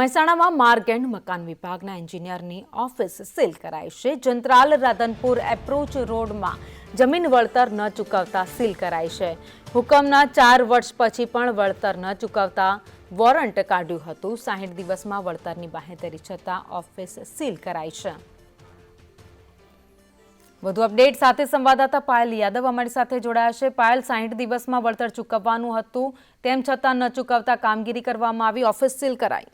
મહેસાણામાં માર્ગ એન્ડ મકાન વિભાગના એન્જિનિયરની ઓફિસ સીલ કરાઈ છે. જંત્રાલ રાધનપુર એપ્રોચ રોડમાં જમીન વળતર ન ચૂકવતા સીલ કરાઈ છે. હુકમના ચાર વર્ષ પછી પણ વળતર ન ચૂકવતા વોરંટ કાઢ્યું હતું. સાહીઠ દિવસમાં વળતરની બાહેધરી છતાં ઓફિસ સીલ કરાઈ છે. વધુ અપડેટ સાથે સંવાદદાતા પાયલ યાદવ અમારી સાથે જોડાયા છે. પાયલ, સાહીઠ દિવસમાં વળતર ચૂકવવાનું હતું. તેમ છતાં ન ચૂકવતા કામગીરી કરવામાં આવી. ઓફિસ સીલ કરાઈ.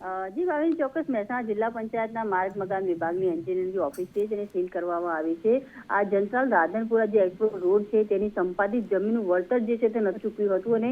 જી ભાવિન, ચોક્કસ મહેસાણા જિલ્લા પંચાયતના માર્ગ મકાન વિભાગની એન્જિનિયરિંગ ઓફિસ છે તેને સીલ કરવામાં આવી છે. આ જનસાલ રાધનપુરા જે એક્સપોર્ટ રોડ છે, તેની સંપાદિત જમીનનું વળતર જે છે, તે નથી ચૂકવ્યું હતું અને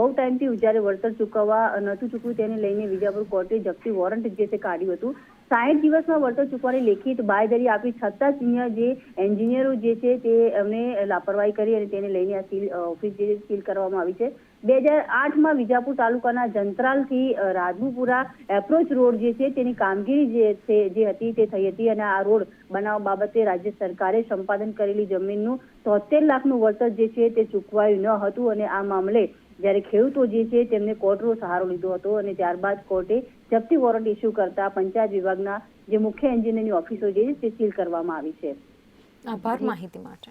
બહુ ટાઈમથી જ્યારે વળતર ચૂકવવા નહોતું ચૂકવ્યું તેને લઈને વિજાપુર કોર્ટે જપ્તી વોરંટ જે છે, કાઢ્યું હતું. સાઠ દિવસમાં વળતર ચૂકવાની લેખિત બાયદરી આપી, છતાં સિનિયર જે એન્જિનિયરો જે છે તે એમને લાપરવાહી કરી અને તેને લઈને આ સીલ ઓફિસ જે સીલ કરવામાં આવી છે. બે હજાર આઠમાં વિજાપુર તાલુકાના જંત્રાલથી રાજુપુરા એપ્રોચ રોડ જે છે તેની કામગીરી જે છે, જે હતી તે થઈ હતી અને આ રોડ બનાવવા બાબતે રાજ્ય સરકારે સંપાદન કરેલી જમીનનું તોતેર લાખનું વળતર જે છે તે ચૂકવાયું ન હતું અને આ મામલે જ્યારે ખેડૂતો જે છે તેમને કોર્ટનો સહારો લીધો હતો અને ત્યારબાદ કોર્ટે જપ્તી વોરંટ ઇસ્યુ કરતા પંચાયત વિભાગના જે મુખ્ય એન્જિનિયરની ઓફિસો જે છે તે સીલ કરવામાં આવી છે. આભાર માહિતી માટે.